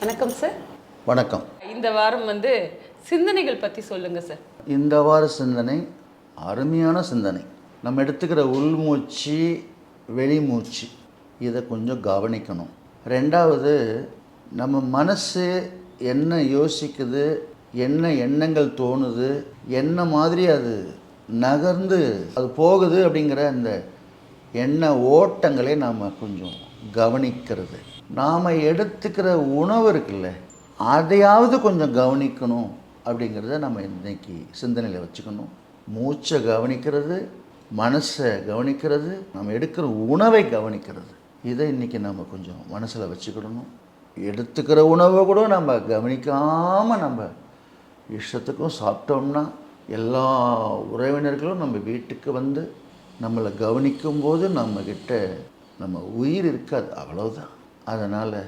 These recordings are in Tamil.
வணக்கம் சார் வணக்கம். இந்த வாரம் வந்து சிந்தனைகள் பற்றி சொல்லுங்கள் சார் இந்த வார சிந்தனை அருமையான சிந்தனை. நம்ம எடுத்துக்கிற உள்மூச்சு வெளிமூச்சு இதை கொஞ்சம் கவனிக்கணும். ரெண்டாவது நம்ம மனசு என்ன யோசிக்குது என்ன எண்ணங்கள் தோணுது என்ன மாதிரி அது நகர்ந்து அது போகுது அப்படிங்கிற அந்த எண்ண ஓட்டங்களை நாம் கொஞ்சம் கவனிக்கிறது. நாம் எடுத்துக்கிற உணவு இருக்குல்ல அதையாவது கொஞ்சம் கவனிக்கணும் அப்படிங்கிறத நம்ம இன்றைக்கி சிந்தனையில் வச்சுக்கணும். மூச்சை கவனிக்கிறது மனசை கவனிக்கிறது நம்ம எடுக்கிற உணவை கவனிக்கிறது. இதை இன்றைக்கி நம்ம கொஞ்சம் மனசில் வச்சுக்கிடணும். எடுத்துக்கிற உணவை கூட நம்ம கவனிக்காமல் நம்ம இஷ்டத்துக்கும் சாப்பிட்டோம்னா எல்லா உறவினர்களும் நம்ம வீட்டுக்கு வந்து நம்மளை கவனிக்கும் போது நம்மக்கிட்ட நம்ம உயிர் இருக்காது அவ்வளோதான் அதனால்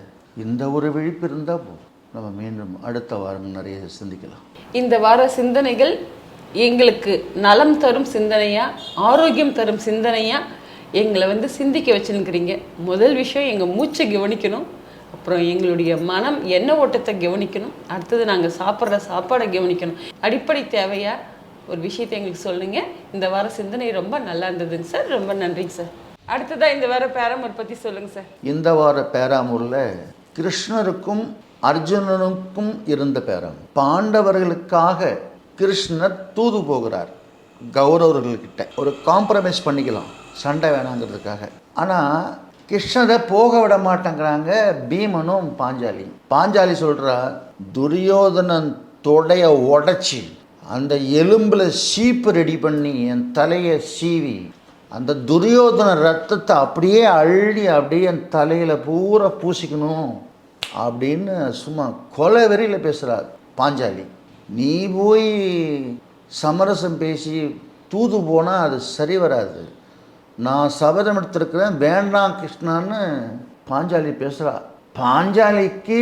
இந்த ஒரு விழிப்பு இருந்தால் போதும். நம்ம மீண்டும் அடுத்த வாரம் நிறைய சிந்திக்கலாம். இந்த வார சிந்தனைகள் எங்களுக்கு நலம் தரும் சிந்தனையாக ஆரோக்கியம் தரும் சிந்தனையாக எங்களை வந்து சிந்திக்க வச்சுருக்கிறீங்க. முதல் விஷயம் எங்கள் மூச்சை கவனிக்கணும். அப்புறம் எங்களுடைய மனம் என்ன ஓட்டத்தை கவனிக்கணும். அடுத்தது நாங்கள் சாப்பிட்ற சாப்பாடை கவனிக்கணும். அடிப்படை தேவையாக ஒரு விஷயத்தை எங்களுக்கு சொல்லுங்கள் இந்த வார சிந்தனை ரொம்ப நல்லா இருந்ததுங்க சார். ரொம்ப நன்றிங்க சார். அடுத்ததாக இந்த வார பேராமூர் பற்றி சொல்லுங்கள் சார். இந்த வார பேராமூரில் கிருஷ்ணருக்கும் அர்ஜுனனுக்கும் இருந்த பேரம். பாண்டவர்களுக்காக கிருஷ்ணர் தூது போகிறார். கௌரவர்கள்கிட்ட. ஒரு காம்ப்ரமைஸ் பண்ணிக்கலாம். சண்டை வேணாங்கிறதுக்காக. ஆனால் கிருஷ்ணரை போக விட மாட்டேங்கிறாங்க பீமனும் பாஞ்சாலி பாஞ்சாலி சொல்கிறா துரியோதனன் தொடைய உடச்சி அந்த எலும்பில் சீப்பு ரெடி பண்ணி என் தலையை சீவி அந்த துரியோதன ரத்தத்தை அப்படியே அள்ளி அப்படியே என் தலையில் பூரா பூசிக்கணும் அப்படின்னு சும்மா கொலை வெறியில் பேசுகிறார் பாஞ்சாலி. நீ போய் சமரசம் பேசி தூது போனால் அது சரி வராது. நான் சபதம் எடுத்திருக்கிறேன் வேண்டாம் கிருஷ்ணான்னு பாஞ்சாலி பேசுகிறா பாஞ்சாலிக்கு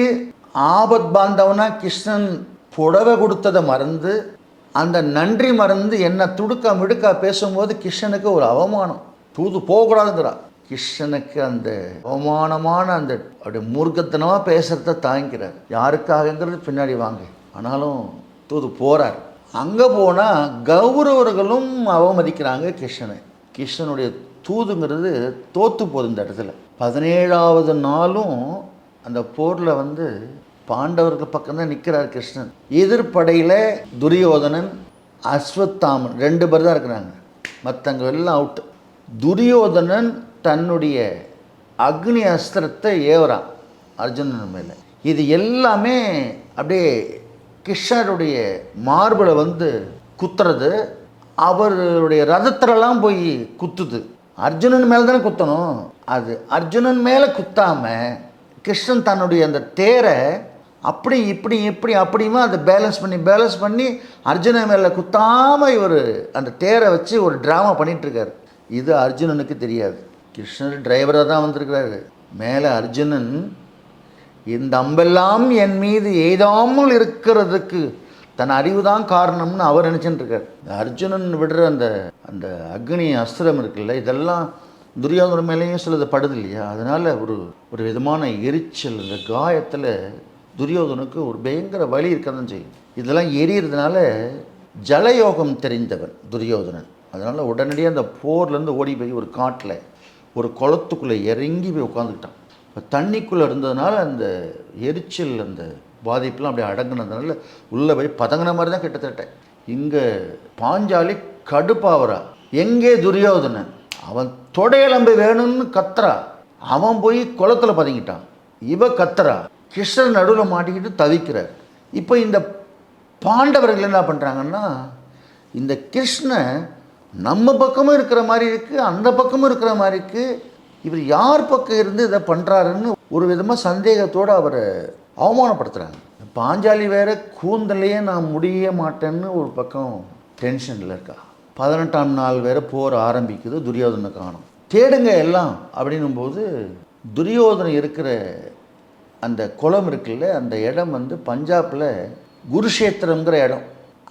ஆபத் பாந்தவனா கிருஷ்ணன் புடவை கொடுத்ததை மறந்து அந்த நன்றி மறந்து என்ன துடுக்கா மிடுக்கா பேசும்போது கிருஷ்ணனுக்கு ஒரு அவமானம். தூது போகக்கூடாதுங்கிறா. கிருஷ்ணனுக்கு அந்த அவமானமான அந்த அப்படி மூர்க்கத்தனமாக பேசுகிறத தாங்கிக்கிறார். யாருக்காகங்கிறது பின்னாடி வாங்க. ஆனாலும் தூது போகிறார் அங்கே போனால் கௌரவர்களும் அவமதிக்கிறாங்க கிருஷ்ணனை. கிருஷ்ணனுடைய தூதுங்கிறது தோற்று போகுது இந்த இடத்துல. பதினேழாவது நாளும் அந்த போரில் வந்து பாண்டவர்கள் பக்கம் தான் நிற்கிறார் கிருஷ்ணன். எதிர்ப்படையில் துரியோதனன் அஸ்வத்தாமன் ரெண்டு பேர் தான் இருக்கிறாங்க. மற்றவங்க எல்லாம் அவுட் துரியோதனன் தன்னுடைய அக்னி அஸ்திரத்தை ஏவுறான் அர்ஜுனன் மேலே. இது எல்லாமே அப்படியே கிருஷ்ணருடைய மார்பில் வந்து குத்துறது அவருடைய ரதத்திலலாம் போய் குத்துது. அர்ஜுனன் மேலே தானே குத்தணும்? அது அர்ஜுனன் மேலே குத்தாமல் கிருஷ்ணன் தன்னுடைய அந்த தேரை அப்படி இப்படி இப்படி அப்படியுமா அதை பேலன்ஸ் பண்ணி பேலன்ஸ் பண்ணி அர்ஜுனன் மேலே குத்தாமல் இவர் அந்த தேரை வச்சு ஒரு ட்ராமா பண்ணிகிட்ருக்காரு இது அர்ஜுனனுக்கு தெரியாது. கிருஷ்ணர் டிரைவராக தான் வந்திருக்கிறாரு. மேலே அர்ஜுனன் இந்த அம்பெல்லாம் என் மீது எய்தாமல் இருக்கிறதுக்கு தன் அறிவு தான் காரணம்னு அவர் நினச்சிட்டு இருக்கார் அர்ஜுனன் விடுற அந்த அந்த அக்னி அஸ்திரம் இருக்குல்ல இதெல்லாம் துரியோதன மேலேயும் சிலது படுது இல்லையா? அதனால் ஒரு ஒரு விதமான எரிச்சல் இந்த காயத்தில் துரியோதனுக்கு ஒரு பயங்கர வழி இருக்க தான் செய்யும். இதெல்லாம் எரியறதுனால ஜலயோகம் தெரிந்தவன் துரியோதனன். அதனால் உடனடியாக அந்த போர்லேருந்து ஓடி போய் ஒரு காட்டில் ஒரு குளத்துக்குள்ளே இறங்கி போய் உட்காந்துக்கிட்டான் இப்போ தண்ணிக்குள்ளே இருந்ததுனால அந்த எரிச்சல் அந்த பாதிப்புலாம் அப்படியே அடங்குனதுனால உள்ளே போய் பதங்கின மாதிரி தான் கிட்டத்தட்ட. இங்கே பாஞ்சாலி கடுப்பாவரா எங்கே துரியோதனன்? அவன் தொடையலம்பு வேணும்னு கத்துறா. அவன் போய் குளத்துல பதுங்கிட்டான். இவ கத்துறா. கிருஷ்ணர் நடுவில் மாட்டிக்கிட்டு தவிக்கிறார். இப்போ இந்த பாண்டவர்கள் என்ன பண்ணுறாங்கன்னா இந்த கிருஷ்ணன் நம்ம பக்கமும் இருக்கிற மாதிரி இருக்குது அந்த பக்கமும் இருக்கிற மாதிரி இருக்குது இவர் யார் பக்கம் இருந்து இதை பண்ணுறாருன்னு ஒரு விதமாக சந்தேகத்தோடு அவரை அவமானப்படுத்துகிறாங்க பாஞ்சாலி வேற கூந்தலையே நான் முடிய மாட்டேன்னு ஒரு பக்கம் டென்ஷனில் இருக்கா. பதினெட்டாம் நாள் வேற போர் ஆரம்பிக்குது துரியோதனை காணும். தேடுங்க எல்லாம் அப்படின்னும்போது துரியோதனை இருக்கிற அந்த குளம் இருக்குல்ல அந்த இடம் வந்து பஞ்சாபில் குருஷேத்திரங்கிற இடம்.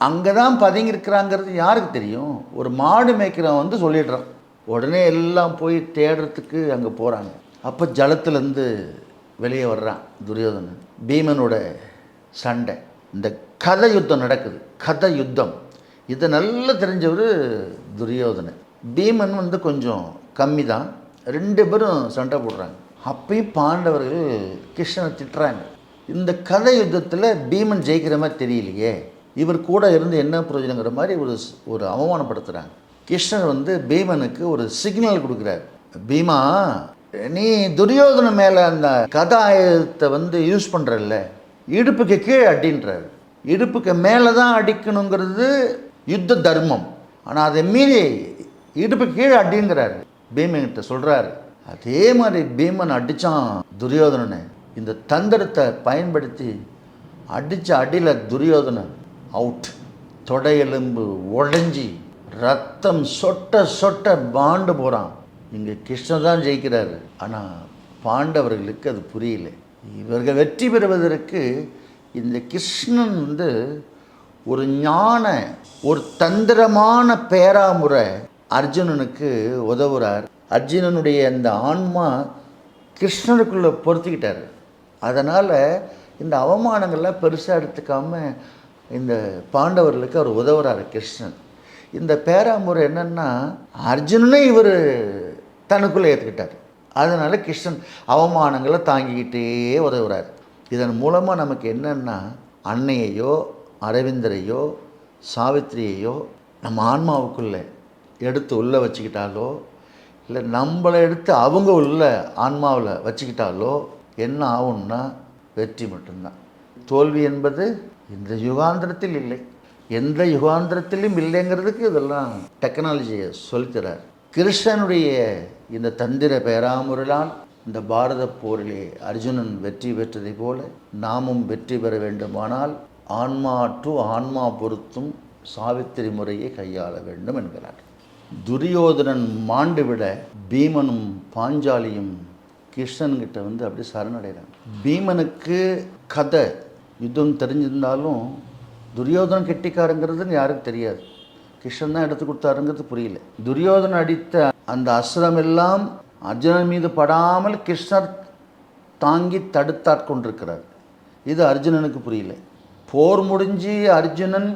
அங்கே தான் பதுங்கியிருக்கிறாங்கிறது யாருக்கு தெரியும்? ஒரு மாடு மேய்க்கிறவன் வந்து சொல்லிடுறான். உடனே எல்லாம் போய் தேடுறதுக்கு அங்கே போகிறாங்க அப்போ ஜலத்துலேருந்து வெளியே வர்றான் துரியோதனன். பீமனோட சண்டை. இந்த கதை யுத்தம் நடக்குது. கதை யுத்தம். இதை நல்லா தெரிஞ்சவர் துரியோதனன். பீமன் வந்து கொஞ்சம் கம்மி தான் ரெண்டு பேரும் சண்டை போடுறாங்க. அப்பயும் பாண்டவர்கள் கிருஷ்ணனை திட்டுறாங்க. இந்த கதை யுத்தத்தில் பீமன் ஜெயிக்கிற மாதிரி தெரியலையே. இவர் கூட இருந்து என்ன பிரயோஜனங்கிற மாதிரி ஒரு ஒரு அவமானப்படுத்துகிறாங்க கிருஷ்ணர் வந்து பீமனுக்கு ஒரு சிக்னல் கொடுக்குறாரு. பீமா நீ துரியோதன மேலே அந்த கதா ஆயுதத்தை வந்து யூஸ் பண்ணுறல்ல இடுப்புக்கு கீழே அடின்றாரு. இடுப்புக்கு மேலே தான் அடிக்கணுங்கிறது யுத்த தர்மம். ஆனால் அதை மீறி இடுப்புக்கு கீழே அடிங்கிறாரு. பீமன்கிட்ட சொல்கிறாரு அதே மாதிரி பீமன் அடித்தான் துரியோதனனை. இந்த தந்திரத்தை பயன்படுத்தி அடித்த அடியில் துரியோதனன் அவுட் தொடையெலும்பு உடைஞ்சி ரத்தம் சொட்ட சொட்ட பாண்டு போகிறான் இங்கே கிருஷ்ணன் தான் ஜெயிக்கிறாரு. ஆனால் பாண்டவர்களுக்கு அது புரியல. இவர்கள் வெற்றி பெறுவதற்கு இந்த கிருஷ்ணன் வந்து ஒரு ஞான ஒரு தந்திரமான பேராமுறை அர்ஜுனனுக்கு உதவுறார். அர்ஜுனனுடைய அந்த ஆன்மா கிருஷ்ணனுக்குள்ளே பொருத்திக்கிட்டார். அதனால் இந்த அவமானங்கள்லாம் பெருசாக எடுத்துக்காம இந்த பாண்டவர்களுக்கு அவர் உதவுறாரு கிருஷ்ணன். இந்த பேராமுறை என்னென்னா அர்ஜுனனே இவர் தனக்குள்ளே ஏற்றுக்கிட்டார் அதனால் கிருஷ்ணன் அவமானங்களை தாங்கிக்கிட்டே உதவுறார். இதன் மூலமாக நமக்கு என்னென்னா அன்னையையோ அரவிந்தரையோ சாவித்திரியையோ நம்ம ஆன்மாவுக்குள்ளே எடுத்து உள்ளே வச்சுக்கிட்டாலோ இல்லை நம்மளை எடுத்து அவங்க உள்ள ஆன்மாவில் வச்சுக்கிட்டாலோ என்ன ஆகும்னா வெற்றி மட்டும்தான். தோல்வி என்பது இந்த யுகாந்திரத்தில் இல்லை. எந்த யுகாந்திரத்திலும் இல்லைங்கிறதுக்கு இதெல்லாம் டெக்னாலஜியை சொல்லித்தரார். கிருஷ்ணனுடைய இந்த தந்திர பேராமுரலால் இந்த பாரத போரிலே அர்ஜுனன் வெற்றி பெற்றதை போல நாமும் வெற்றி பெற வேண்டுமானால் ஆன்மா டு ஆன்மா பொருத்தும் சாவித்திரி முறையை கையாள வேண்டும் என்கிறார். துரியோதனன் மாண்டு விட பீமனும் பாஞ்சாலியும் கிருஷ்ணன்கிட்ட வந்து அப்படியே சரணடைகிறாங்க பீமனுக்கு கதை யுத்தம் தெரிஞ்சிருந்தாலும் துரியோதனன் கெட்டிக்காரங்கிறதுன்னு யாருக்கும் தெரியாது. கிருஷ்ணன் தான் எடுத்து கொடுத்தாருங்கிறது புரியல. துரியோதனன் அடித்த அந்த அஸ்ரம் எல்லாம் அர்ஜுனன் மீது படாமல் கிருஷ்ணர் தாங்கி தடுத்தாற் கொண்டிருக்கிறார். இது அர்ஜுனனுக்கு புரியல. போர் முடிஞ்சு அர்ஜுனன்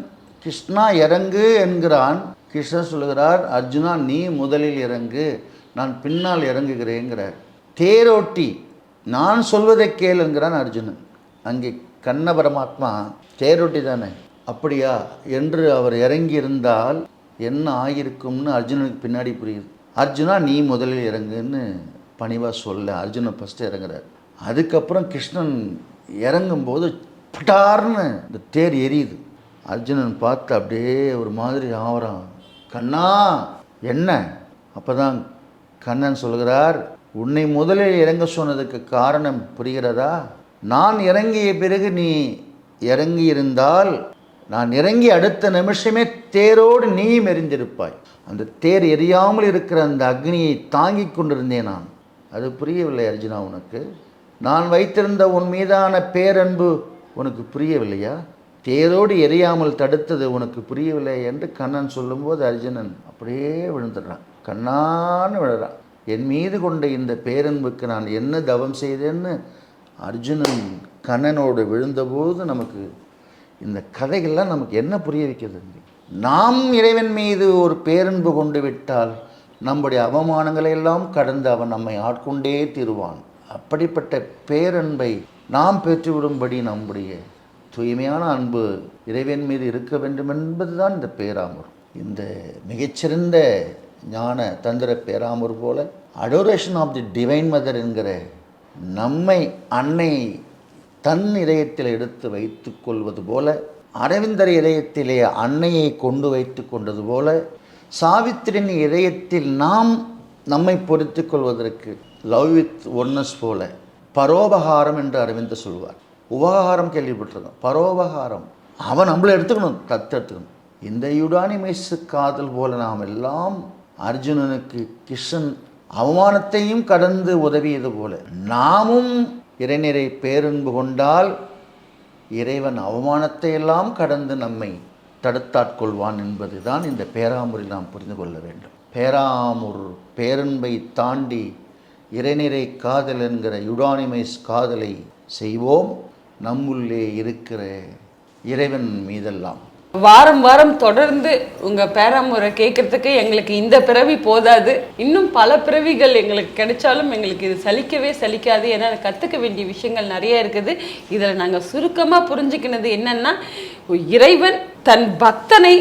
கிருஷ்ணா இறங்கு என்கிறான். கிருஷ்ணர் சொல்லுகிறார் அர்ஜுனா நீ முதலில் இறங்கு நான் பின்னால் இறங்குகிறேங்கிறார் தேரோட்டி நான் சொல்வதை கேளுங்கிறான் அர்ஜுனன். அங்கே கண்ண பரமாத்மா தேரோட்டி தானே. அப்படியா? என்று அவர் இறங்கி இருந்தால் என்ன ஆகியிருக்கும்னு அர்ஜுனனுக்கு பின்னாடி புரியுது. அர்ஜுனா நீ முதலில் இறங்குன்னு பணிவாக சொல்ல அர்ஜுனன் ஃபஸ்ட்டு இறங்குறார். அதுக்கப்புறம் கிருஷ்ணன் இறங்கும்போது பட்டார்னு இந்த தேர் எரியுது. அர்ஜுனன் பார்த்து அப்படியே ஒரு மாதிரி ஆவறான். கண்ணா என்ன? அப்போ தான் கண்ணன் சொல்கிறார் உன்னை முதலில் இறங்க சொன்னதுக்கு காரணம் புரிகிறதா? நான் இறங்கிய பிறகு நீ இறங்கி இருந்தால் நான் இறங்கி அடுத்த நிமிஷமே தேரோடு நீயும் எரிந்திருப்பாய் அந்த தேர் எரியாமல் இருக்கிற அந்த அக்னியை தாங்கி கொண்டிருந்தேன் நான். அது புரியவில்லை அர்ஜுனா உனக்கு. நான் வைத்திருந்த உன் மீதான பேரன்பு உனக்கு புரியவில்லையா? தேரோடு எரியாமல் தடுத்தது உனக்கு புரியவில்லை என்று கண்ணன் சொல்லும்போது அர்ஜுனன் அப்படியே விழுந்துடுறான். கண்ணான்னு விழுறான். என் மீது கொண்ட இந்த பேரன்புக்கு நான் என்ன தவம் செய்தேன்னு அர்ஜுனன் கண்ணனோடு விழுந்தபோது நமக்கு இந்த கதைகள்லாம் நமக்கு என்ன புரிய வைக்கிறது? நாம் இறைவன் மீது ஒரு பேரன்பு கொண்டு விட்டால் நம்முடைய அவமானங்களை எல்லாம் கடந்து அவன் நம்மை ஆட்கொண்டே தீருவான். அப்படிப்பட்ட பேரன்பை நாம் பெற்றுவிடும்படி நம்முடைய தூய்மையான அன்பு இறைவன் மீது இருக்க வேண்டும் என்பதுதான் இந்த பேராமூர். இந்த மிகச்சிறந்த ஞான தந்திர பேராமூர் போல adoration of the divine mother என்கிற நம்மை அன்னை தன் இதயத்தில் எடுத்து வைத்து கொள்வது போல அரவிந்தர் இதயத்திலே அன்னையை கொண்டு வைத்து கொண்டது போல சாவித்திரின் இதயத்தில் நாம் நம்மை பொறுத்து கொள்வதற்கு லவ் வித் ஒன்னஸ் போல பரோபகாரம் என்று அரவிந்தர் சொல்வார். உபகாரம் கேள்விப்பட்டிருக்கோம் பரோபகாரம். அவன் நம்மளை எடுத்துக்கணும் தத்தெடுத்துக்கணும் இந்த யுடானிமைசு காதல் போல நாம் எல்லாம் அர்ஜுனனுக்கு கிருஷ்ணன் அவமானத்தையும் கடந்து உதவியது போல நாமும் இறைநிறை பேரன்பு கொண்டால் இறைவன் அவமானத்தை எல்லாம் கடந்து நம்மை தடுத்தாட்கொள்வான் என்பதுதான் இந்த பேராமூரில் நாம் புரிந்து கொள்ள வேண்டும். பேராமூர் பேரன்பை தாண்டி இறைநிறை காதல் என்கிற யுடானிமைஸ் காதலை செய்வோம். நம்முள்ளே இருக்கிற இறைவன் மீதெல்லாம். வாரம் வாரம் தொடர்ந்து உங்க பேராமுறை கேட்கறதுக்கு எங்களுக்கு இந்த பிறவி போதாது. இன்னும் பல பிறவிகள் எங்களுக்கு கிடைச்சாலும் எங்களுக்கு இது சலிக்கவே சலிக்காது. ஏன்னா கத்துக்க வேண்டிய விஷயங்கள் நிறைய இருக்குது. இதுல நாங்க சுருக்கமா புரிஞ்சுக்கினது என்னன்னா இறைவன் தன் பக்தனை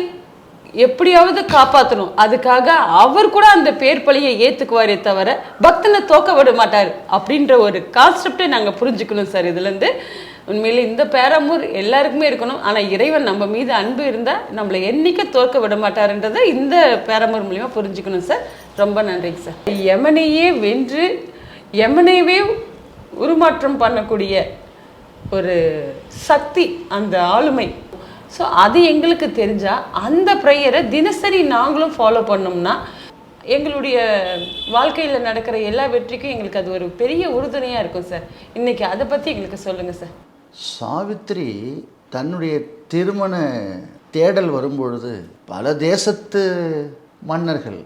எப்படியாவது காப்பாற்றணும் அதுக்காக அவர் கூட அந்த பேர் பழியை ஏற்றுக்குவாரே தவிர பக்தனை தோக்க விட மாட்டார். அப்படின்ற ஒரு கான்செப்டை நாங்கள் புரிஞ்சுக்கணும் சார். இதுலேருந்து உண்மையிலே இந்த பேரமூர் எல்லாருக்குமே இருக்கணும். ஆனால் இறைவன் நம்ம மீது அன்பு இருந்தால் நம்மளை என்றைக்கு தோற்க விட மாட்டாருன்றதை இந்த பேரமூர் மூலிமா புரிஞ்சுக்கணும் சார். ரொம்ப நன்றிங்க சார். யமனையே வென்று யமனையவே உருமாற்றம் பண்ணக்கூடிய ஒரு சக்தி அந்த ஆளுமை. ஸோ அது எங்களுக்கு தெரிஞ்சால் அந்த ப்ரேயரை தினசரி நாங்களும் ஃபாலோ பண்ணோம்னா எங்களுடைய வாழ்க்கையில் நடக்கிற எல்லா வெற்றிக்கும் எங்களுக்கு அது ஒரு பெரிய உறுதுணையாக இருக்கும் சார். இன்னைக்கு அதை பற்றி எங்களுக்கு சொல்லுங்கள் சார். சாவித்திரி தன்னுடைய திருமண தேடல் வரும்பொழுது பல தேசத்து மன்னர்கள்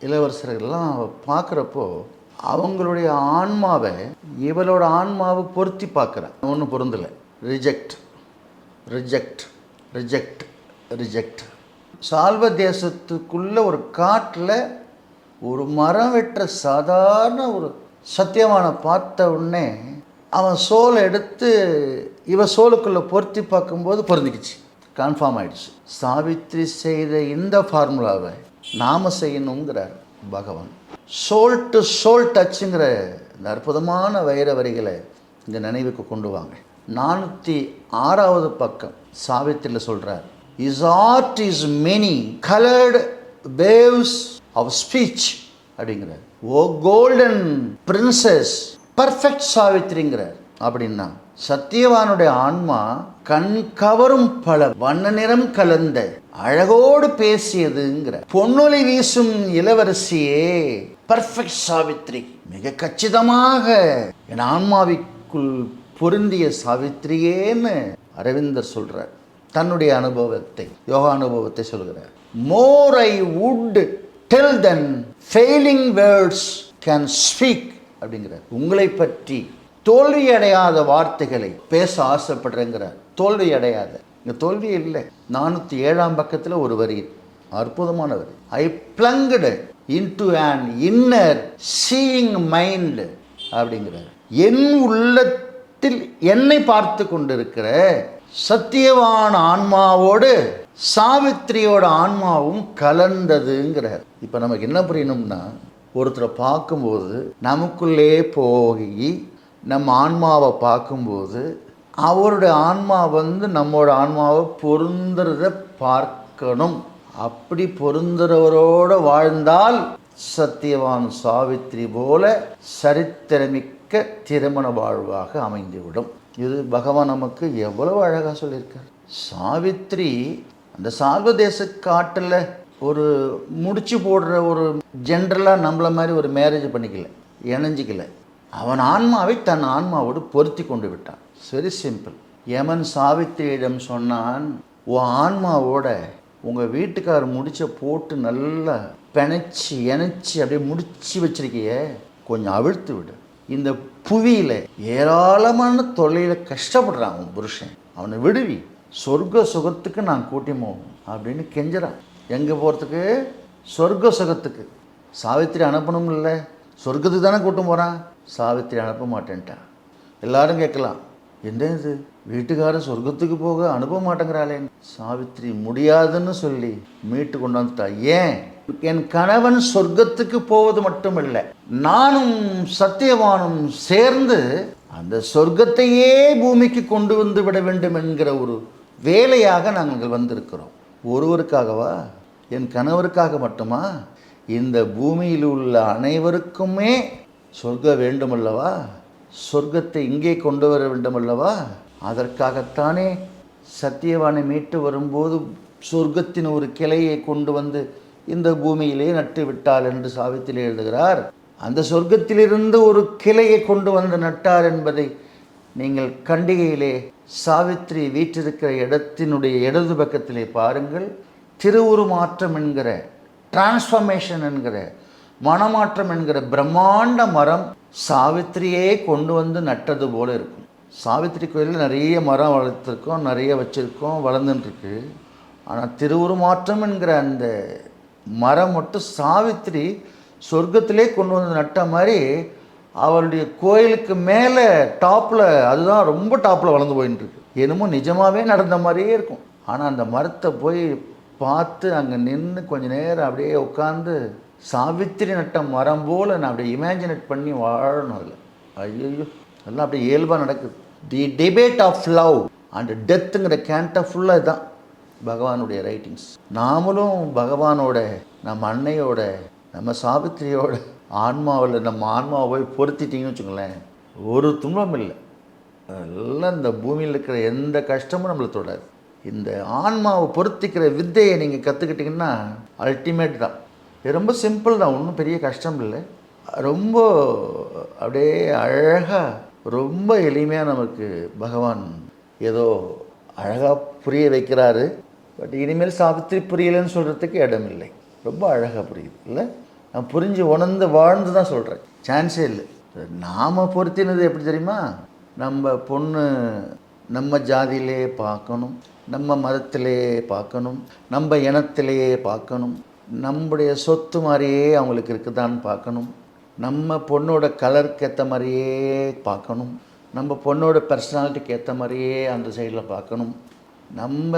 இளவரசர்கள்லாம் அவ பார்க்குறப்போ அவங்களுடைய ஆன்மாவை இவளோட ஆன்மாவை பொருத்தி பார்க்குறேன். ஒன்றும் பொருந்தலை. ரிஜெக்ட் ரிஜெக்ட் ரிஜெக்ட் ரிஜெக்ட் சால்வ தேசத்துக்குள்ள ஒரு காட்டில் ஒரு மரம் வெட்டுற சாதாரண ஒரு சத்தியமான பார்த்த உடனே அவன் சோலை எடுத்து இவ சோலுக்குள்ளே பொருத்தி பார்க்கும்போது பொருந்திக்கிச்சு. கன்ஃபார்ம் ஆயிடுச்சு. சாவித்ரி செய்த இந்த ஃபார்முலாவை நாம செய்யணுங்கிறார் பகவான். சோல் டு சோல் டச்சுங்கிற இந்த அற்புதமான வைர வரிகளை இந்த நினைவுக்கு கொண்டு வாங்க. நானூற்றி ஆறாவது பக்கம் சாவித்திரியில் சொல்கிறார் is art is many coloured waves of speech அப்படிங்கிறார். ஓ கோல்டன் பிரின்சஸ் பர்ஃபெக்ட் சாவித்திரிங்கிறார். அப்படின்னா சத்தியவானுடைய ஆன்மா கண் கவரும் பல வண்ண நிறம் கலந்த அழகோடு பேசியதுங்கிற பொன்னொலி வீசும் இளவரசியே பர்ஃபெக்ட் சாவித்ரி மிக கச்சிதமாக என் ஆன்மாவிற்குள் பொருந்திய சாவித்திரியேன்னு அரவிந்தர் சொல்றார். தன்னுடைய அனுபவத்தை யோகா அனுபவத்தை சொல்கிறார். More I would tell then failing words can speak அப்படிங்கிறார். உங்களை பற்றி தோல்வி அடையாத வார்த்தைகளை பேச ஆசைப்படுறேங்கிறார் தோல்வி அடையாத இங்கே தோல்வி இல்லை. நானூற்றி ஏழாம் பக்கத்தில் ஒரு வரி. அற்புதமான வரி. I plunged into an inner seeing mind அப்படிங்கிறார். என் உள்ளத்தில் என்னை பார்த்து கொண்டிருக்கிற சத்தியவான ஆன்மாவோடு சாவித்திரியோட ஆன்மாவும் கலந்ததுங்கிறார். இப்போ நமக்கு என்ன புரியணும்னா ஒருத்தரை பார்க்கும்போது நமக்குள்ளே போய் நம்ம ஆன்மாவை பார்க்கும்போது அவருடைய ஆன்மா வந்து நம்மளோட ஆன்மாவை பொருந்துறத பார்க்கணும். அப்படி பொருந்துறவரோட வாழ்ந்தால் சத்தியவான் சாவித்திரி போல சரித்திரமிக்க திருமண வாழ்வாக அமைந்துவிடும். இது பகவான் நமக்கு எவ்வளவு அழகாக சொல்லியிருக்கார். சாவித்திரி அந்த சால்வதேச காட்டில் ஒரு முடிச்சு போடுற ஒரு ஜென்ரலாக நம்மள மாதிரி ஒரு மேரேஜ் பண்ணிக்கல இணைஞ்சிக்கல. அவன் ஆன்மாவை தன் ஆன்மாவோடு பொருத்தி கொண்டு விட்டான். வெரி சிம்பிள் யமன் சாவித்திரியிடம் சொன்னான் உன் ஆன்மாவோட உங்கள் வீட்டுக்காரர் முடிச்ச போட்டு நல்லா பிணைச்சி இணைச்சி அப்படியே முடிச்சு வச்சிருக்கிய கொஞ்சம் அவிழ்த்து விடு. இந்த புவியில் ஏராளமான தொல்லையில் கஷ்டப்படுறான் உன் புருஷன். அவனை விடுவி. சொர்க்க சுகத்துக்கு நான் கூட்டி போகணும் அப்படின்னு கெஞ்சுறான். எங்கே போகிறதுக்கு சொர்க்க சுகத்துக்கு. சாவித்திரி அனுப்பணும் இல்லை? சொர்க்கத்துக்கு தானே கூட்டம் போகிறான் சாவித்திரி அனுப்ப மாட்டேன்ட்டான். எல்லாரும் கேட்கலாம். என்ன இது? வீட்டுக்காரர் சொர்க்கத்துக்கு போக அனுப்ப மாட்டேங்கிறாளே. சாவித்திரி முடியாதுன்னு சொல்லி மீட்டு கொண்டு வந்துட்டா. ஏன்? என் கணவன் சொர்க்கத்துக்கு போவது மட்டும் இல்லை நானும் சத்தியவானும் சேர்ந்து அந்த சொர்க்கத்தையே பூமிக்கு கொண்டு வந்து விட வேண்டும் என்கிற ஒரு வேலையாக நாங்கள் வந்திருக்கிறோம். ஒருவருக்காகவா? என் கணவருக்காக மட்டுமா? இந்த பூமியில் உள்ள அனைவருக்குமே சொர்க்கம் வேண்டுமல்லவா? சொர்க்கத்தை இங்கே கொண்டு வர வேண்டுமல்லவா? அதற்காகத்தானே சத்தியவானை மீட்டு வரும்போது சொர்க்கத்தின் ஒரு கிளையை கொண்டு வந்து இந்த பூமியிலே நட்டு விட்டாள் என்று சாவித்தில் எழுதுகிறார். அந்த சொர்க்கத்திலிருந்து ஒரு கிளையை கொண்டு வந்து நட்டார் என்பதை நீங்கள் கண்டிகையிலே சாவித்திரி வீற்றிருக்கிற இடத்தினுடைய இடது பக்கத்திலே பாருங்கள். திருவுருமாற்றம் என்கிற டிரான்ஸ்ஃபர்மேஷன் என்கிற மனமாற்றம் என்கிற பிரம்மாண்ட மரம் சாவித்திரியே கொண்டு வந்து நட்டது போல இருக்கும். சாவித்திரி கோயிலில் நிறைய மரம் வளர்த்துருக்கோம் நிறைய வச்சுருக்கோம் வளர்ந்துட்டுருக்கு. ஆனால் திருவுருமாற்றம் என்கிற அந்த மரம் மட்டும் சாவித்திரி சொர்க்கத்திலே கொண்டு வந்து நட்ட மாதிரி அவளுடைய கோயிலுக்கு மேலே டாப்பில் அதுதான் ரொம்ப டாப்பில் வளர்ந்து போயின்னு இருக்கு என்னமோ நிஜமாகவே நடந்த மாதிரியே இருக்கும். ஆனால் அந்த மரத்தை போய் பார்த்து அங்கே நின்று கொஞ்ச நேரம் அப்படியே உட்காந்து சாவித்திரி நட்ட மரம் போல் நான் அப்படியே இமேஜினேட் பண்ணி வாழணும் அதில். ஐயோ எல்லாம் அப்படியே இயல்பாக நடக்குது. The debate of love and டெத்துங்கிற கேண்ட்டை ஃபுல்லாக இதுதான் பகவானுடைய ரைட்டிங்ஸ் நாமளும் பகவானோட நம்ம அன்னையோட நம்ம சாவித்திரியோட ஆன்மாவில் நம்ம ஆன்மாவை போய் பொருத்திட்டிங்கன்னு வச்சுங்களேன் ஒரு துன்பம் இல்லை. எல்லாம் இந்த பூமியில் இருக்கிற எந்த கஷ்டமும் நம்மளை தொடாது. இந்த ஆன்மாவை பொருத்திக்கிற வித்தையை நீங்கள் கற்றுக்கிட்டிங்கன்னா அல்டிமேட் தான். இது ரொம்ப சிம்பிள் தான் ஒன்றும் பெரிய கஷ்டம் இல்லை. ரொம்ப அப்படியே அழகாக ரொம்ப எளிமையாக நமக்கு பகவான் ஏதோ அழகாக புரிய வைக்கிறாரு. பட் இனிமேல் சாவித்திரி புரியலைன்னு சொல்கிறதுக்கு இடம் இல்லை. ரொம்ப அழகாக புரியுது இல்லை? நான் புரிஞ்சு உணர்ந்து வாழ்ந்து தான் சொல்கிறேன் சான்ஸே இல்லை. நாம் பொருத்தினது எப்படி தெரியுமா? நம்ம பொண்ணு நம்ம ஜாதியிலே பார்க்கணும் நம்ம மதத்திலே பார்க்கணும் நம்ம இனத்திலேயே பார்க்கணும் நம்முடைய சொத்து மாதிரியே அவங்களுக்கு இருக்குதான்னு பார்க்கணும் நம்ம பொண்ணோட கலருக்கு ஏற்ற மாதிரியே பார்க்கணும் நம்ம பொண்ணோட பர்சனாலிட்டிக்கு ஏற்ற மாதிரியே அந்த சைடில் பார்க்கணும் நம்ம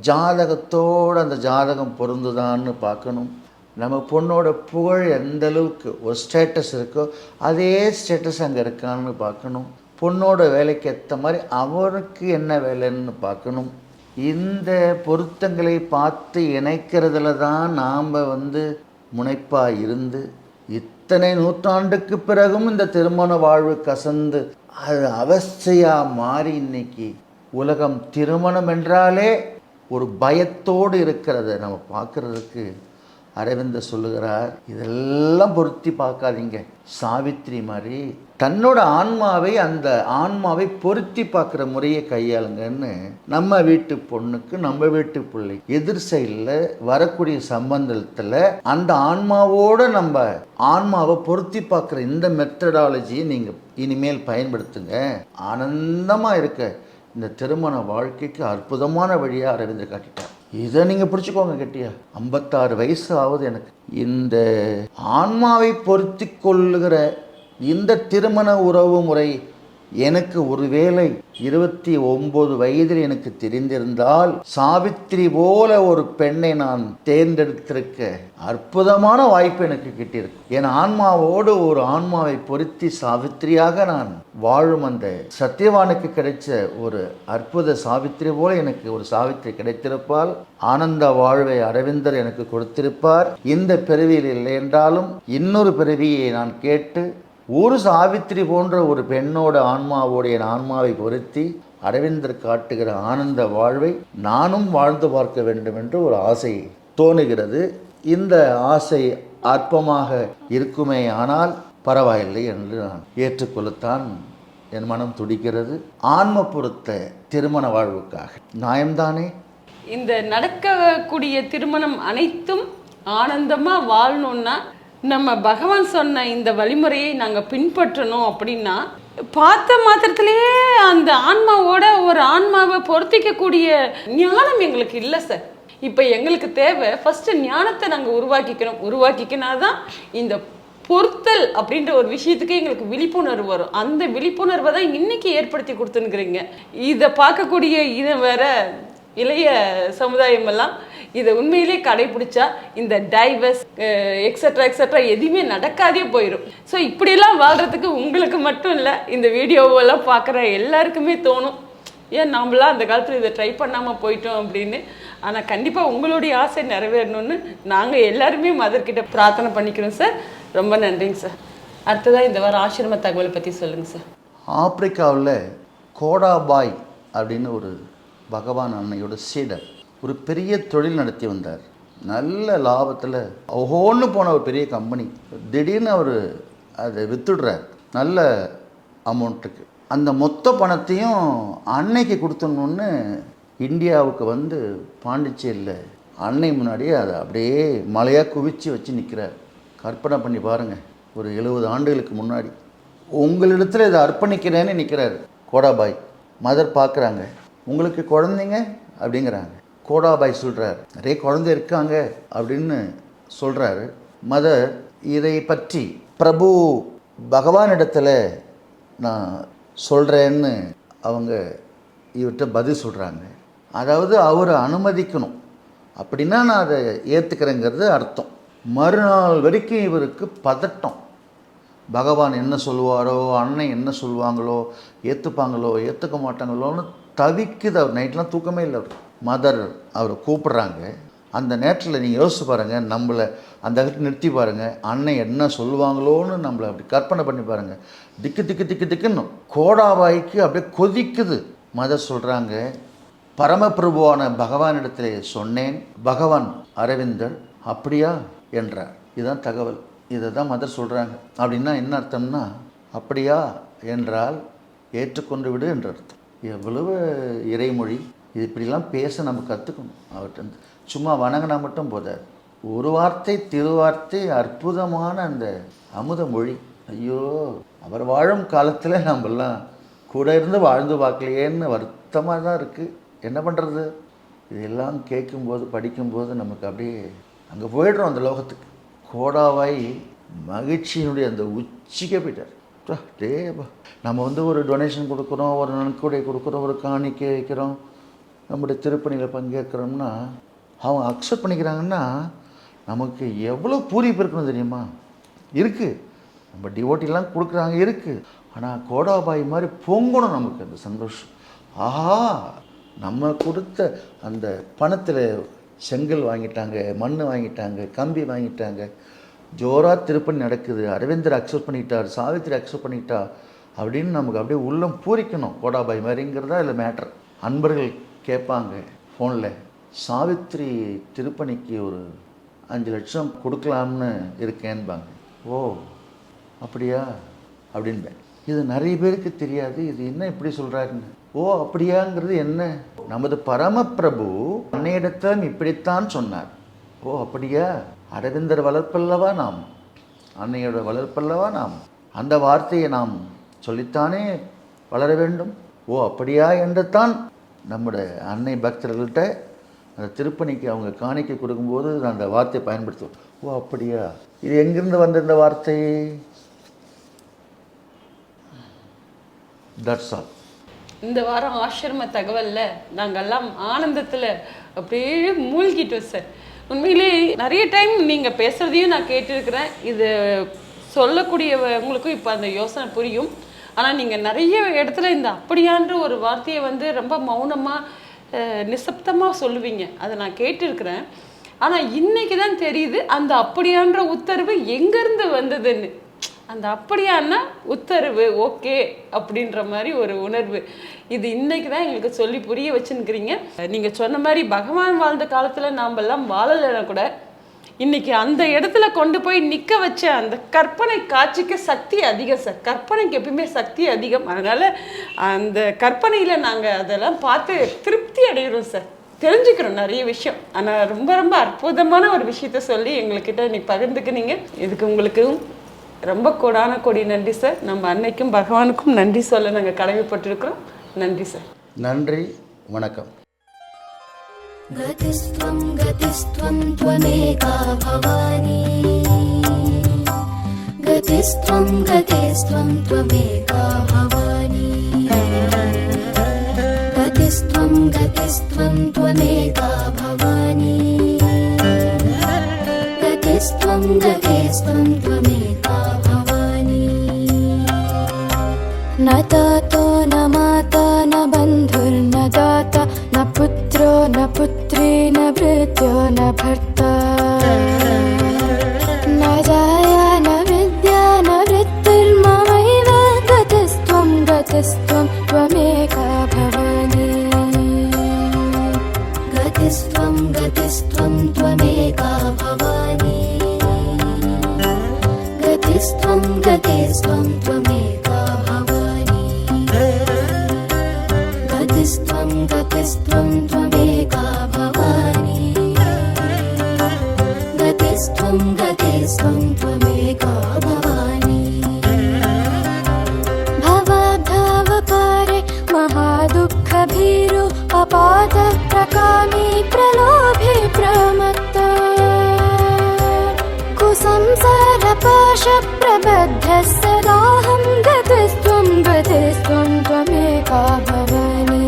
ஜாதகத்தோடு அந்த ஜாதகம் பொருந்துதான்னு பார்க்கணும் நம்ம பொண்ணோட புகழ் எந்த அளவுக்கு ஒரு ஸ்டேட்டஸ் இருக்கோ அதே ஸ்டேட்டஸ் அங்கே இருக்கான்னு பார்க்கணும். பொண்ணோட வேலைக்கு ஏற்ற மாதிரி அவருக்கு என்ன வேலைன்னு பார்க்கணும். இந்த பொருத்தங்களை பார்த்து இணைக்கிறதுல தான் நாம் வந்து முனைப்பாக இருந்து இத்தனை நூற்றாண்டுக்கு பிறகும் இந்த திருமண வாழ்வு கசந்து அது அவஸ்தையாக மாறி இன்னைக்கு உலகம் திருமணம் என்றாலே ஒரு பயத்தோடு இருக்கிறத நம்ம பார்க்குறதுக்கு அரவிந்த சொல்லுகிறார் இதெல்லாம் பொருத்தி பார்க்காதீங்க. சாவித்ரி மாதிரி தன்னோட ஆன்மாவை அந்த ஆன்மாவை பொருத்தி பார்க்குற முறையை கையாளுங்கன்னு நம்ம வீட்டு பொண்ணுக்கு நம்ம வீட்டு பிள்ளை எதிர் சைடில் வரக்கூடிய சம்பந்தத்தில் அந்த ஆன்மாவோட நம்ம ஆன்மாவை பொருத்தி பார்க்குற இந்த மெத்தடாலஜியை நீங்கள் இனிமேல் பயன்படுத்துங்க. ஆனந்தமாக இருக்க. இந்த திருமண வாழ்க்கைக்கு அற்புதமான வழியாக அரவிந்தர் காட்டிட்டார். இதை நீங்கள் பிடிச்சிக்கோங்க கெட்டியா. ஐம்பத்தாறு வயசு ஆகுது எனக்கு. இந்த ஆன்மாவை பொருத்தி கொள்ளுகிற இந்த திருமண உறவு முறை எனக்கு ஒருவேளை இருபத்தி ஒன்பது வயதில் எனக்கு தெரிந்திருந்தால் சாவித்திரி போல ஒரு பெண்ணை நான் தேர்ந்தெடுத்திருக்க அற்புதமான வாய்ப்பு எனக்கு கிட்டிருக்கு என் ஆன்மாவோடு ஒரு ஆன்மாவை பொருத்தி சாவித்திரியாக நான் வாழும் அந்த சத்தியவானுக்கு கிடைச்ச ஒரு அற்புத சாவித்திரி போல எனக்கு ஒரு சாவித்திரி கிடைத்திருப்பால் ஆனந்த வாழ்வை அரவிந்தர் எனக்கு கொடுத்திருப்பார். இந்த பிறவியில் இல்லை என்றாலும் இன்னொரு பிறவியை நான் கேட்டு ஒரு சாவித்திரி போன்ற ஒரு பெண்ணோட ஆன்மாவோடைய ஆன்மாவை பொருத்தி அரவிந்தர் காட்டுகிற ஆனந்த வாழ்வை நானும் வாழ்ந்து பார்க்க வேண்டும் என்று ஒரு ஆசை தோணுகிறது. இந்த ஆசை அற்பமாக இருக்குமே ஆனால் பரவாயில்லை என்று நான் ஏற்றுக்கொள்ளத்தான். என் மனம் துடிக்கிறது. ஆன்ம பொருத்த திருமண வாழ்வுக்காக. நியாயம்தானே? இந்த நடக்கக்கூடிய திருமணம் அனைத்தும் ஆனந்தமாக வாழணும்னா நம்ம பகவான் சொன்ன இந்த வழிமுறையை நாங்கள் பின்பற்றணும் அப்படின்னா பார்த்த மாத்திரத்திலேயே அந்த ஆன்மாவோட ஒரு ஆன்மாவை பொருத்திக்கக்கூடிய ஞானம் எங்களுக்கு இல்லை சார். இப்போ எங்களுக்கு தேவை ஃபஸ்ட்டு ஞானத்தை நாங்கள் உருவாக்கிக்கணும். உருவாக்கிக்கினா தான் இந்த பொருத்தல் அப்படின்ற ஒரு விஷயத்துக்கு எங்களுக்கு விழிப்புணர்வு வரும். அந்த விழிப்புணர்வை தான் இன்னைக்கு ஏற்படுத்தி கொடுத்துனுக்குறீங்க இதை பார்க்கக்கூடிய இதை வேற இளைய சமுதாயம் எல்லாம் இதை உண்மையிலே கடைபிடிச்சா இந்த டைவர்ஸ் எக்ஸட்ரா எக்ஸட்ரா எதுவுமே நடக்காதே போயிடும் ஸோ இப்படிலாம் வாழ்கிறதுக்கு உங்களுக்கு மட்டும் இல்லை இந்த வீடியோவெல்லாம் பார்க்குற எல்லாருக்குமே தோணும். ஏன் நாமளாம் அந்த காலத்தில் இதை ட்ரை பண்ணாமல் போயிட்டோம் அப்படின்னு? ஆனால் கண்டிப்பாக உங்களுடைய ஆசை நிறைவேறணும்னு நாங்கள் எல்லாருமே மதர்கிட்ட பிரார்த்தனை பண்ணிக்கிறோம் சார் ரொம்ப நன்றிங்க சார் அடுத்ததாக இந்த வாரம் ஆசிரம தகவலை பற்றி சொல்லுங்கள் சார் ஆப்பிரிக்காவில் கோடாபாய் அப்படின்னு ஒரு பகவான் அன்னையோட சீடர். ஒரு பெரிய தொழில் நடத்தி வந்தார். நல்ல லாபத்தில் ஒவ்வொன்று போன ஒரு பெரிய கம்பெனி திடீர்னு அவர் அதை வித்துடுறார். நல்ல அமௌண்ட்டுக்கு அந்த மொத்த பணத்தையும் அன்னைக்கு கொடுத்துடணுன்னு இந்தியாவுக்கு வந்து பாண்டிச்சேரியில் அன்னை முன்னாடியே அதை அப்படியே மலையாக குவிச்சு வச்சு நிற்கிறார் கற்பனை பண்ணி பாருங்கள் ஒரு எழுபது ஆண்டுகளுக்கு முன்னாடி. உங்களிடத்தில் இதை அர்ப்பணிக்கிறேன்னு நிற்கிறாரு கோடாபாய் மதர் பார்க்குறாங்க. உங்களுக்கு குழந்தைங்க அப்படிங்கிறாங்க. கோடாபாய் சொல்கிறார் நிறைய குழந்தை இருக்காங்க அப்படின்னு சொல்கிறாரு மதர் இதை பற்றி பிரபு பகவானிடத்தில் நான் சொல்கிறேன்னு அவங்க இவர்கிட்ட பதில் சொல்கிறாங்க அதாவது அவரை அனுமதிக்கணும். அப்படின்னா நான் அதை ஏற்றுக்கிறேங்கிறது அர்த்தம். மறுநாள் வரைக்கும் இவருக்கு பதட்டம். பகவான் என்ன சொல்லுவாரோ அண்ணன் என்ன சொல்லுவாங்களோ ஏற்றுப்பாங்களோ ஏற்றுக்க மாட்டாங்களோன்னு தவிக்குது அவர். நைட்லாம் தூக்கமே இல்லை அவர். மதர் அவரை கூப்பிட்றாங்க. அந்த நேரத்தில் நீங்கள் யோசிச்சு பாருங்கள் நம்மளை அந்த இடத்துல நிறுத்தி பாருங்கள் அண்ணன் என்ன சொல்லுவாங்களோன்னு நம்மளை அப்படி கற்பனை பண்ணி பாருங்கள் திக்கு திக்கு திக்கு திக்குன்னு கோடாவாய்க்கு அப்படியே கொதிக்குது. மதர் சொல்கிறாங்க பரமபிரபுவான பகவானிடத்திலே சொன்னேன் பகவான் அரவிந்தர் அப்படியா? என்றார். இதுதான் தகவல். இதை தான் மதர் சொல்கிறாங்க அப்படின்னா என்ன அர்த்தம்னா அப்படியா என்றால் ஏற்றுக்கொண்டு விடு என்ற அர்த்தம். எவ்வளவு இறைமொழி இது இப்படிலாம் பேச நம்ம கற்றுக்கணும் அவர்கிட்ட சும்மா வணங்கினா மட்டும் போதாது. ஒரு வார்த்தை திருவார்த்தை அற்புதமான அந்த அமுத மொழி. ஐயோ அவர் வாழும் காலத்தில் நம்மெல்லாம் கூட இருந்து வாழ்ந்து பார்க்கலையேன்னு வருத்தமாக தான் இருக்குது என்ன பண்ணுறது இதெல்லாம் கேட்கும்போது படிக்கும்போது நமக்கு அப்படியே அங்கே போயிடுறோம் அந்த லோகத்துக்கு. கோடாவாய் மகிழ்ச்சியினுடைய அந்த உச்சிக்கே போயிட்டார். டேபா நம்ம வந்து ஒரு டொனேஷன் கொடுக்குறோம் ஒரு நன்கொடை கொடுக்குறோம் ஒரு காணிக்கை வைக்கிறோம் நம்முடைய திருப்பணியில் பங்கேற்கிறோம்னா அவங்க அக்செப்ட் பண்ணிக்கிறாங்கன்னா நமக்கு எவ்வளோ பூரிப்பு இருக்கணும் தெரியுமா? இருக்குது நம்ம டிவோட்டிலாம் கொடுக்குறாங்க இருக்குது ஆனால் கோடாபாய் மாதிரி பொங்கணும் நமக்கு அந்த சந்தோஷம். ஆஹா நம்ம கொடுத்த அந்த பணத்தில் செங்கல் வாங்கிட்டாங்க மண் வாங்கிட்டாங்க கம்பி வாங்கிட்டாங்க. ஜோராக திருப்பணி நடக்குது. அரவிந்தர் அக்செப்ட் பண்ணிட்டார் சாவித்திரி அக்செப்ட் பண்ணிட்டா அப்படின்னு நமக்கு அப்படியே உள்ளம் பூரிக்கணும். கோடாபாய் மாதிரிங்கிறதா இல்லை மேட்ரு அன்பர்கள் கேட்பாங்க ஃபோனில் சாவித்திரி திருப்பணிக்கு ஒரு அஞ்சு லட்சம் கொடுக்கலாம்னு இருக்கேன்பாங்க. ஓ அப்படியா? அப்படின்பேன். இது நிறைய பேருக்கு தெரியாது. இது என்ன இப்படி சொல்கிறாருன்னு ஓ அப்படியாங்கிறது என்ன? நமது பரமபிரபு அன்னையிடத்தான் இப்படித்தான் சொன்னார். ஓ அப்படியா? அரவிந்தர் வளர்ப்பல்லவா நாம்? அன்னையோட வளர்ப்பல்லவா நாம்? அந்த வார்த்தையை நாம் சொல்லித்தானே வளர வேண்டும்? ஓ அப்படியா என்று தான் நம்முடைய அன்னை பக்தர்கள்ட்ட அந்த திருப்பணிக்கு அவங்க காணிக்கை கொடுக்கும்போது நான் அந்த வார்த்தையை பயன்படுத்துவோம் ஓ அப்படியா? இது எங்கிருந்து வந்த இந்த வார்த்தை? தட்ஸ் ஆல் இந்த வாரம் ஆசிரம தகவல்ல நாங்கெல்லாம் ஆனந்தத்துல அப்படியே மூழ்கிட்டோம் சார் உண்மையிலே நிறைய டைம் நீங்க பேசுறதையும் நான் கேட்டிருக்கிறேன். இது சொல்லக்கூடியவங்களுக்கும் இப்போ அந்த யோசனை புரியும். ஆனால் நீங்கள் நிறைய இடத்துல இந்த அப்படியான்ற ஒரு வார்த்தையை வந்து ரொம்ப மௌனமாக நிசப்தமாக சொல்லுவீங்க. அதை நான் கேட்டிருக்கிறேன். ஆனால் இன்னைக்கு தான் தெரியுது அந்த அப்படியான்ற உத்தரவு எங்கேருந்து வந்ததுன்னு. அந்த அப்படியானா உத்தரவு ஓகே அப்படின்ற மாதிரி ஒரு உணர்வு. இது இன்னைக்கு தான் எங்களுக்கு சொல்லி புரிய வச்சுருக்கிறீங்க நீங்கள் சொன்ன மாதிரி பகவான் வாழ்ந்த காலத்தில் நாமெல்லாம் வாழலைன்னா கூட இன்னைக்கு அந்த இடத்துல கொண்டு போய் நிற்க வச்ச அந்த கற்பனை காட்சிக்கு சக்தி அதிகம் சார். கற்பனைக்கு எப்பயுமே சக்தி அதிகம். அதனால் அந்த கற்பனையில் நாங்கள் அதெல்லாம் பார்த்து திருப்தி அடைகிறோம் சார். தெரிஞ்சுக்கிறோம் நிறைய விஷயம். ஆனால் ரொம்ப ரொம்ப அற்புதமான ஒரு விஷயத்த சொல்லி எங்கள்கிட்ட இன்னைக்கு பகிர்ந்துக்கினீங்க. இதுக்கு உங்களுக்கு ரொம்ப கோடான கோடி நன்றி சார் நம்ம அன்னைக்கும் பகவானுக்கும் நன்றி சொல்ல நாங்கள் கடமைப்பட்டிருக்கிறோம் நன்றி சார் நன்றி வணக்கம் गतिस्त्वं गतिस्त्वं त्वमेका भवानी गतिस्त्वं गतिस्त्वं त्वमेका भवानी गतिस्त्वं गतिस्त्वं त्वमेका भवानी गतिस्त्वं गतिस्त्वं त्वमेका भवानी न तातो न माता न बन्धुर्न दाता न पुत्रो न पुत्री न भृत्यो न भर्ता प्रबद्ध सदाहं गतिस्त्वं गतिस्त्वं त्वमेका भवानि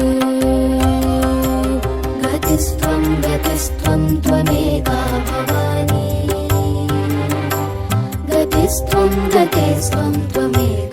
गतिस्त्वं गतिस्त्वं त्वमेका भवानि गतिस्त्वं गतिस्त्वं त्वमेका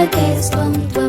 the gates won't